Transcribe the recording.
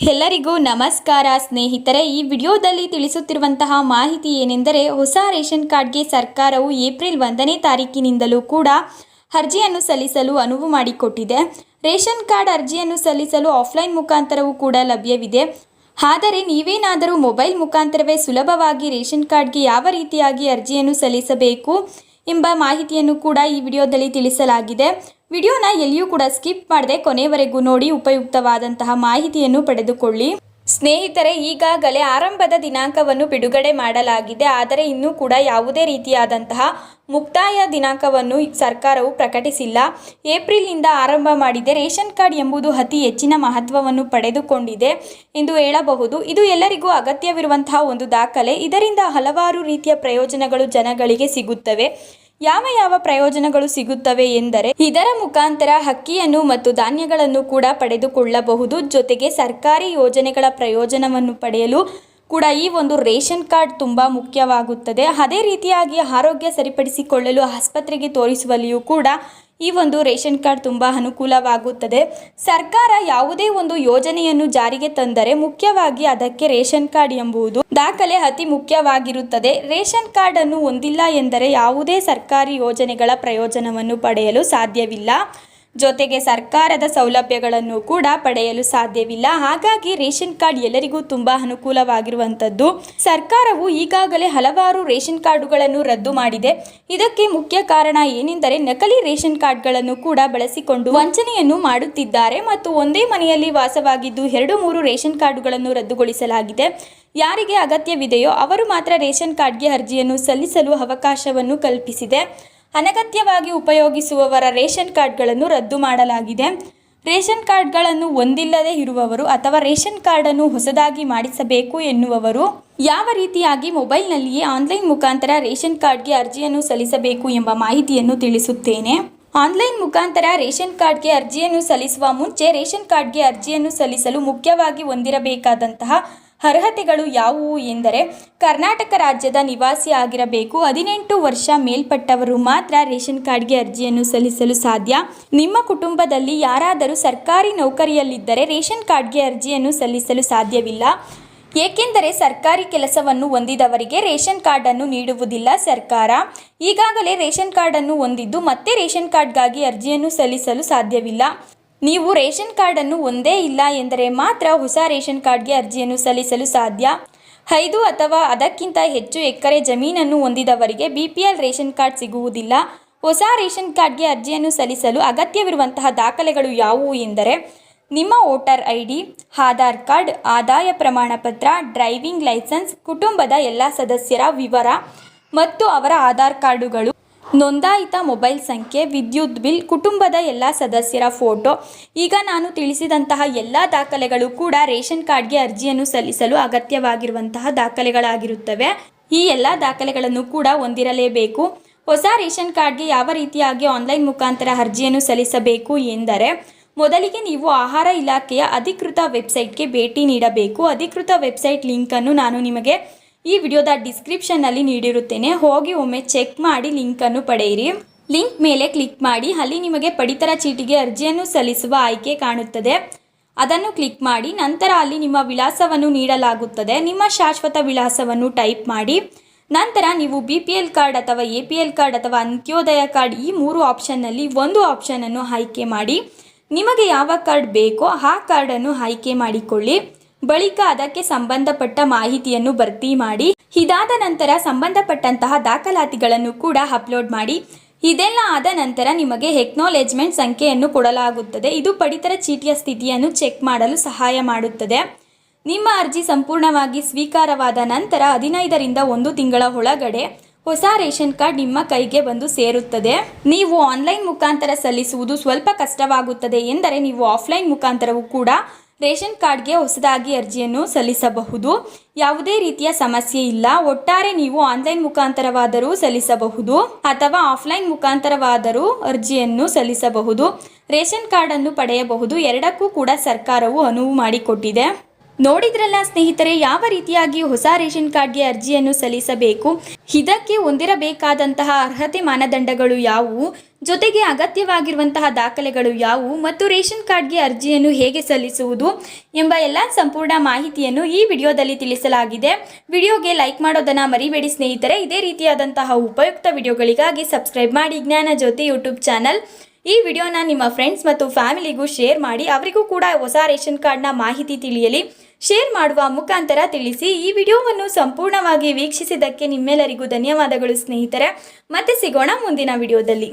ಎಲ್ಲರಿಗೂ ನಮಸ್ಕಾರ ಸ್ನೇಹಿತರೆ, ಈ ವಿಡಿಯೋದಲ್ಲಿ ತಿಳಿಸುತ್ತಿರುವಂತಹ ಮಾಹಿತಿ ಏನೆಂದರೆ, ಹೊಸ ರೇಷನ್ ಕಾರ್ಡ್ಗೆ ಸರ್ಕಾರವು ಏಪ್ರಿಲ್ ಒಂದನೇ ತಾರೀಕಿನಿಂದಲೂ ಕೂಡ ಅರ್ಜಿಯನ್ನು ಸಲ್ಲಿಸಲು ಅನುವು ಮಾಡಿಕೊಟ್ಟಿದೆ. ರೇಷನ್ ಕಾರ್ಡ್ ಅರ್ಜಿಯನ್ನು ಸಲ್ಲಿಸಲು ಆಫ್ಲೈನ್ ಮುಖಾಂತರವೂ ಕೂಡ ಲಭ್ಯವಿದೆ. ಆದರೆ, ನೀವೇನಾದರೂ ಮೊಬೈಲ್ ಮುಖಾಂತರವೇ ಸುಲಭವಾಗಿ ರೇಷನ್ ಕಾರ್ಡ್ಗೆ ಯಾವ ರೀತಿಯಾಗಿ ಅರ್ಜಿಯನ್ನು ಸಲ್ಲಿಸಬೇಕು ಎಂಬ ಮಾಹಿತಿಯನ್ನು ಕೂಡ ಈ ವಿಡಿಯೋದಲ್ಲಿ ತಿಳಿಸಲಾಗಿದೆ. ವಿಡಿಯೋನ ಎಲ್ಲಿಯೂ ಕೂಡ ಸ್ಕಿಪ್ ಮಾಡದೆ ಕೊನೆಯವರೆಗೂ ನೋಡಿ ಉಪಯುಕ್ತವಾದಂತಹ ಮಾಹಿತಿಯನ್ನು ಪಡೆದುಕೊಳ್ಳಿ. ಸ್ನೇಹಿತರೆ, ಈಗಾಗಲೇ ಆರಂಭದ ದಿನಾಂಕವನ್ನು ಬಿಡುಗಡೆ ಮಾಡಲಾಗಿದೆ. ಆದರೆ ಇನ್ನೂ ಕೂಡ ಯಾವುದೇ ರೀತಿಯಾದಂತಹ ಮುಕ್ತಾಯ ದಿನಾಂಕವನ್ನು ಸರ್ಕಾರವು ಪ್ರಕಟಿಸಿಲ್ಲ. ಏಪ್ರಿಲ್ನಿಂದ ಆರಂಭ ಮಾಡಿದೆ. ರೇಷನ್ ಕಾರ್ಡ್ ಎಂಬುದು ಅತಿ ಹೆಚ್ಚಿನ ಮಹತ್ವವನ್ನು ಪಡೆದುಕೊಂಡಿದೆ ಎಂದು ಹೇಳಬಹುದು. ಇದು ಎಲ್ಲರಿಗೂ ಅಗತ್ಯವಿರುವಂತಹ ಒಂದು ದಾಖಲೆ. ಇದರಿಂದ ಹಲವಾರು ರೀತಿಯ ಪ್ರಯೋಜನಗಳು ಜನಗಳಿಗೆ ಸಿಗುತ್ತವೆ. ಯಾವ ಯಾವ ಪ್ರಯೋಜನಗಳು ಸಿಗುತ್ತವೆ ಎಂದರೆ ಇದರ ಮುಖಾಂತರ ಅಕ್ಕಿಯನ್ನು ಮತ್ತು ಧಾನ್ಯಗಳನ್ನು ಕೂಡ ಪಡೆದುಕೊಳ್ಳಬಹುದು. ಜೊತೆಗೆ ಸರ್ಕಾರಿ ಯೋಜನೆಗಳ ಪ್ರಯೋಜನವನ್ನು ಪಡೆಯಲು ಕೂಡ ಈ ಒಂದು ರೇಷನ್ ಕಾರ್ಡ್ ತುಂಬ ಮುಖ್ಯವಾಗುತ್ತದೆ. ಅದೇ ರೀತಿಯಾಗಿ ಆರೋಗ್ಯ ಸರಿಪಡಿಸಿಕೊಳ್ಳಲು ಆಸ್ಪತ್ರೆಗೆ ತೋರಿಸುವಲ್ಲಿಯೂ ಕೂಡ ಈ ಒಂದು ರೇಷನ್ ಕಾರ್ಡ್ ತುಂಬ ಅನುಕೂಲವಾಗುತ್ತದೆ. ಸರ್ಕಾರ ಯಾವುದೇ ಒಂದು ಯೋಜನೆಯನ್ನು ಜಾರಿಗೆ ತಂದರೆ ಮುಖ್ಯವಾಗಿ ಅದಕ್ಕೆ ರೇಷನ್ ಕಾರ್ಡ್ ಎಂಬುದು ದಾಖಲೆ ಅತಿ ಮುಖ್ಯವಾಗಿರುತ್ತದೆ. ರೇಷನ್ ಕಾರ್ಡ್ ಅನ್ನು ಹೊಂದಿಲ್ಲ ಎಂದರೆ ಯಾವುದೇ ಸರ್ಕಾರಿ ಯೋಜನೆಗಳ ಪ್ರಯೋಜನವನ್ನು ಪಡೆಯಲು ಸಾಧ್ಯವಿಲ್ಲ. ಜೊತೆಗೆ ಸರ್ಕಾರದ ಸೌಲಭ್ಯಗಳನ್ನು ಕೂಡ ಪಡೆಯಲು ಸಾಧ್ಯವಿಲ್ಲ. ಹಾಗಾಗಿ ರೇಷನ್ ಕಾರ್ಡ್ ಎಲ್ಲರಿಗೂ ತುಂಬ ಅನುಕೂಲವಾಗಿರುವಂಥದ್ದು. ಸರ್ಕಾರವು ಈಗಾಗಲೇ ಹಲವಾರು ರೇಷನ್ ಕಾರ್ಡುಗಳನ್ನು ರದ್ದು ಮಾಡಿದೆ. ಇದಕ್ಕೆ ಮುಖ್ಯ ಕಾರಣ ಏನೆಂದರೆ ನಕಲಿ ರೇಷನ್ ಕಾರ್ಡ್ಗಳನ್ನು ಕೂಡ ಬಳಸಿಕೊಂಡು ವಂಚನೆಯನ್ನು ಮಾಡುತ್ತಿದ್ದಾರೆ ಮತ್ತು ಒಂದೇ ಮನೆಯಲ್ಲಿ ವಾಸವಾಗಿದ್ದು ಎರಡು ಮೂರು ರೇಷನ್ ಕಾರ್ಡುಗಳನ್ನು ರದ್ದುಗೊಳಿಸಲಾಗಿದೆ. ಯಾರಿಗೆ ಅಗತ್ಯವಿದೆಯೋ ಅವರು ಮಾತ್ರ ರೇಷನ್ ಕಾರ್ಡ್ಗೆ ಅರ್ಜಿಯನ್ನು ಸಲ್ಲಿಸಲು ಅವಕಾಶವನ್ನು ಕಲ್ಪಿಸಿದೆ. ಅನಗತ್ಯವಾಗಿ ಉಪಯೋಗಿಸುವವರ ರೇಷನ್ ಕಾರ್ಡ್ಗಳನ್ನು ರದ್ದು ಮಾಡಲಾಗಿದೆ. ರೇಷನ್ ಕಾರ್ಡ್ಗಳನ್ನು ಹೊಂದಿಲ್ಲದೆ ಇರುವವರು ಅಥವಾ ರೇಷನ್ ಕಾರ್ಡನ್ನು ಹೊಸದಾಗಿ ಮಾಡಿಸಬೇಕು ಎನ್ನುವವರು ಯಾವ ರೀತಿಯಾಗಿ ಮೊಬೈಲ್ನಲ್ಲಿಯೇ ಆನ್ಲೈನ್ ಮುಖಾಂತರ ರೇಷನ್ ಕಾರ್ಡ್ಗೆ ಅರ್ಜಿಯನ್ನು ಸಲ್ಲಿಸಬೇಕು ಎಂಬ ಮಾಹಿತಿಯನ್ನು ತಿಳಿಸುತ್ತೇನೆ. ಆನ್ಲೈನ್ ಮುಖಾಂತರ ರೇಷನ್ ಕಾರ್ಡ್ಗೆ ಅರ್ಜಿಯನ್ನು ಸಲ್ಲಿಸುವ ಮುಂಚೆ ರೇಷನ್ ಕಾರ್ಡ್ಗೆ ಅರ್ಜಿಯನ್ನು ಸಲ್ಲಿಸಲು ಮುಖ್ಯವಾಗಿ ಹೊಂದಿರಬೇಕಾದಂತಹ ಅರ್ಹತೆಗಳು ಯಾವುವು ಎಂದರೆ ಕರ್ನಾಟಕ ರಾಜ್ಯದ ನಿವಾಸಿ ಆಗಿರಬೇಕು. ಹದಿನೆಂಟು ವರ್ಷ ಮೇಲ್ಪಟ್ಟವರು ಮಾತ್ರ ರೇಷನ್ ಕಾರ್ಡ್ಗೆ ಅರ್ಜಿಯನ್ನು ಸಲ್ಲಿಸಲು ಸಾಧ್ಯ. ನಿಮ್ಮ ಕುಟುಂಬದಲ್ಲಿ ಯಾರಾದರೂ ಸರ್ಕಾರಿ ನೌಕರಿಯಲ್ಲಿದ್ದರೆ ರೇಷನ್ ಕಾರ್ಡ್ಗೆ ಅರ್ಜಿಯನ್ನು ಸಲ್ಲಿಸಲು ಸಾಧ್ಯವಿಲ್ಲ. ಏಕೆಂದರೆ ಸರ್ಕಾರಿ ಕೆಲಸವನ್ನು ಹೊಂದಿದವರಿಗೆ ರೇಷನ್ ಕಾರ್ಡನ್ನು ನೀಡುವುದಿಲ್ಲ ಸರ್ಕಾರ. ಈಗಾಗಲೇ ರೇಷನ್ ಕಾರ್ಡನ್ನು ಹೊಂದಿದ್ದು ಮತ್ತೆ ರೇಷನ್ ಕಾರ್ಡ್ಗಾಗಿ ಅರ್ಜಿಯನ್ನು ಸಲ್ಲಿಸಲು ಸಾಧ್ಯವಿಲ್ಲ. ನೀವು ರೇಷನ್ ಕಾರ್ಡನ್ನು ಒಂದೇ ಇಲ್ಲ ಎಂದರೆ ಮಾತ್ರ ಹೊಸ ರೇಷನ್ ಕಾರ್ಡ್ಗೆ ಅರ್ಜಿಯನ್ನು ಸಲ್ಲಿಸಲು ಸಾಧ್ಯ? ಐದು ಅಥವಾ ಅದಕ್ಕಿಂತ ಹೆಚ್ಚು ಎಕರೆ ಜಮೀನನ್ನು ಹೊಂದಿದವರಿಗೆ B P L ration card ಸಿಗುವುದಿಲ್ಲ. ಹೊಸ ರೇಷನ್ ಕಾರ್ಡ್ಗೆ ಅರ್ಜಿಯನ್ನು ಸಲ್ಲಿಸಲು ಅಗತ್ಯವಿರುವಂತಹ ದಾಖಲೆಗಳು ಯಾವುವು ಎಂದರೆ, ನಿಮ್ಮ voter I D Aadhaar card, ಆದಾಯ ಪ್ರಮಾಣ ಪತ್ರ ಡ್ರೈವಿಂಗ್ ಲೈಸೆನ್ಸ್, ಕುಟುಂಬದ ಎಲ್ಲ ಸದಸ್ಯರ ವಿವರ ಮತ್ತು ಅವರ ಆಧಾರ್ ಕಾರ್ಡುಗಳು. ನೋಂದಾಯಿತ ಮೊಬೈಲ್ ಸಂಖ್ಯೆ, ವಿದ್ಯುತ್ ಬಿಲ್, ಕುಟುಂಬದ ಎಲ್ಲ ಸದಸ್ಯರ ಫೋಟೋ. ಈಗ ನಾನು ತಿಳಿಸಿದಂತಹ ಎಲ್ಲ ದಾಖಲೆಗಳು ಕೂಡ ರೇಷನ್ ಕಾರ್ಡ್ಗೆ ಅರ್ಜಿಯನ್ನು ಸಲ್ಲಿಸಲು ಅಗತ್ಯವಾಗಿರುವಂತಹ ದಾಖಲೆಗಳಾಗಿರುತ್ತವೆ. ಈ ಎಲ್ಲ ದಾಖಲೆಗಳನ್ನು ಕೂಡ ಹೊಂದಿರಲೇಬೇಕು. ಹೊಸ ರೇಷನ್ ಕಾರ್ಡ್ಗೆ ಯಾವ ರೀತಿಯಾಗಿ ಆನ್ಲೈನ್ ಮುಖಾಂತರ ಅರ್ಜಿಯನ್ನು ಸಲ್ಲಿಸಬೇಕು ಎಂದರೆ, ಮೊದಲಿಗೆ ನೀವು ಆಹಾರ ಇಲಾಖೆಯ ಅಧಿಕೃತ ವೆಬ್ಸೈಟ್ಗೆ ಭೇಟಿ ನೀಡಬೇಕು. ಅಧಿಕೃತ ವೆಬ್ಸೈಟ್ ಲಿಂಕನ್ನು ನಾನು ನಿಮಗೆ ಈ ವಿಡಿಯೋದ ಡಿಸ್ಕ್ರಿಪ್ಷನ್ನಲ್ಲಿ ನೀಡಿರುತ್ತೇನೆ. ಹೋಗಿ ಒಮ್ಮೆ ಚೆಕ್ ಮಾಡಿ ಲಿಂಕನ್ನು ಪಡೆಯಿರಿ. ಲಿಂಕ್ ಮೇಲೆ ಕ್ಲಿಕ್ ಮಾಡಿ. ಅಲ್ಲಿ ನಿಮಗೆ ಪಡಿತರ ಚೀಟಿಗೆ ಅರ್ಜಿಯನ್ನು ಸಲ್ಲಿಸುವ ಆಯ್ಕೆ ಕಾಣುತ್ತದೆ. ಅದನ್ನು ಕ್ಲಿಕ್ ಮಾಡಿ. ನಂತರ ಅಲ್ಲಿ ನಿಮ್ಮ ವಿಳಾಸವನ್ನು ನೀಡಲಾಗುತ್ತದೆ. ನಿಮ್ಮ ಶಾಶ್ವತ ವಿಳಾಸವನ್ನು ಟೈಪ್ ಮಾಡಿ. ನಂತರ ನೀವು ಬಿ ಪಿ ಎಲ್ ಕಾರ್ಡ್ ಅಥವಾ ಎ ಪಿ ಎಲ್ ಕಾರ್ಡ್ ಅಥವಾ ಅಂತ್ಯೋದಯ ಕಾರ್ಡ್ ಈ ಮೂರು ಆಪ್ಷನ್ನಲ್ಲಿ ಒಂದು ಆಪ್ಷನನ್ನು ಆಯ್ಕೆ ಮಾಡಿ. ನಿಮಗೆ ಯಾವ ಕಾರ್ಡ್ ಬೇಕೋ ಆ ಕಾರ್ಡನ್ನು ಆಯ್ಕೆ ಮಾಡಿಕೊಳ್ಳಿ. ಬಳಿಕ ಅದಕ್ಕೆ ಸಂಬಂಧಪಟ್ಟ ಮಾಹಿತಿಯನ್ನು ಭರ್ತಿ ಮಾಡಿ, ಇದಾದ ನಂತರ ಸಂಬಂಧಪಟ್ಟಂತಹ ದಾಖಲಾತಿಗಳನ್ನು ಕೂಡ ಅಪ್ಲೋಡ್ ಮಾಡಿ. ಇದೆಲ್ಲ ಆದ ನಂತರ ನಿಮಗೆ ಎಕ್ನಾಲೇಜ್ಮೆಂಟ್ ಸಂಖ್ಯೆಯನ್ನು ಕೊಡಲಾಗುತ್ತದೆ. ಇದು ಪಡಿತರ ಚೀಟಿಯ ಸ್ಥಿತಿಯನ್ನು ಚೆಕ್ ಮಾಡಲು ಸಹಾಯ ಮಾಡುತ್ತದೆ. ನಿಮ್ಮ ಅರ್ಜಿ ಸಂಪೂರ್ಣವಾಗಿ ಸ್ವೀಕಾರವಾದ ನಂತರ ಹದಿನೈದರಿಂದ ಒಂದು ತಿಂಗಳ ಒಳಗಡೆ ಹೊಸ ರೇಷನ್ ಕಾರ್ಡ್ ನಿಮ್ಮ ಕೈಗೆ ಬಂದು ಸೇರುತ್ತದೆ. ನೀವು ಆನ್ಲೈನ್ ಮುಖಾಂತರ ಸಲ್ಲಿಸುವುದು ಸ್ವಲ್ಪ ಕಷ್ಟವಾಗುತ್ತದೆ ಎಂದರೆ ನೀವು ಆಫ್ಲೈನ್ ಮುಖಾಂತರವೂ ಕೂಡ ರೇಷನ್ ಕಾರ್ಡ್ಗೆ ಹೊಸದಾಗಿ ಅರ್ಜಿಯನ್ನು ಸಲ್ಲಿಸಬಹುದು. ಯಾವುದೇ ರೀತಿಯ ಸಮಸ್ಯೆ ಇಲ್ಲ. ಒಟ್ಟಾರೆ ನೀವು ಆನ್ಲೈನ್ ಮುಖಾಂತರವಾದರೂ ಸಲ್ಲಿಸಬಹುದು ಅಥವಾ ಆಫ್ಲೈನ್ ಮುಖಾಂತರವಾದರೂ ಅರ್ಜಿಯನ್ನು ಸಲ್ಲಿಸಬಹುದು. ರೇಷನ್ ಕಾರ್ಡನ್ನು ಪಡೆಯಬಹುದು. ಎರಡಕ್ಕೂ ಕೂಡ ಸರ್ಕಾರವು ಅನುವು ಮಾಡಿಕೊಟ್ಟಿದೆ. ನೋಡಿದ್ರಲ್ಲ ಸ್ನೇಹಿತರೆ, ಯಾವ ರೀತಿಯಾಗಿ ಹೊಸ ರೇಷನ್ ಕಾರ್ಡ್ಗೆ ಅರ್ಜಿಯನ್ನು ಸಲ್ಲಿಸಬೇಕು? ಇದಕ್ಕೆ ಹೊಂದಿರಬೇಕಾದಂತಹ ಅರ್ಹತೆ ಮಾನದಂಡಗಳು ಯಾವುವು? ಜೊತೆಗೆ ಅಗತ್ಯವಾಗಿರುವಂತಹ ದಾಖಲೆಗಳು ಯಾವುವು ಮತ್ತು ರೇಷನ್ ಕಾರ್ಡ್ಗೆ ಅರ್ಜಿಯನ್ನು ಹೇಗೆ ಸಲ್ಲಿಸುವುದು ಎಂಬ ಎಲ್ಲ ಸಂಪೂರ್ಣ ಮಾಹಿತಿಯನ್ನು ಈ ವಿಡಿಯೋದಲ್ಲಿ ತಿಳಿಸಲಾಗಿದೆ. ವಿಡಿಯೋಗೆ ಲೈಕ್ ಮಾಡೋದನ್ನು ಮರಿಬೇಡಿ ಸ್ನೇಹಿತರೆ. ಇದೇ ರೀತಿಯಾದಂತಹ ಉಪಯುಕ್ತ ವಿಡಿಯೋಗಳಿಗಾಗಿ ಸಬ್ಸ್ಕ್ರೈಬ್ ಮಾಡಿ ಜ್ಞಾನ ಜ್ಯೋತಿ ಯೂಟ್ಯೂಬ್ ಚಾನಲ್. ಈ ವಿಡಿಯೋನ ನಿಮ್ಮ ಫ್ರೆಂಡ್ಸ್ ಮತ್ತು ಫ್ಯಾಮಿಲಿಗೂ ಶೇರ್ ಮಾಡಿ ಅವರಿಗೂ ಕೂಡ ಹೊಸ ರೇಷನ್ ಕಾರ್ಡ್ನ ಮಾಹಿತಿ ತಿಳಿಯಲಿ. ಶೇರ್ ಮಾಡುವ ಮುಖಾಂತರ ತಿಳಿಸಿ. ಈ ವಿಡಿಯೋವನ್ನು ಸಂಪೂರ್ಣವಾಗಿ ವೀಕ್ಷಿಸಿದ್ದಕ್ಕೆ ನಿಮ್ಮೆಲ್ಲರಿಗೂ ಧನ್ಯವಾದಗಳು ಸ್ನೇಹಿತರೆ. ಮತ್ತೆ ಸಿಗೋಣ ಮುಂದಿನ ವಿಡಿಯೋದಲ್ಲಿ.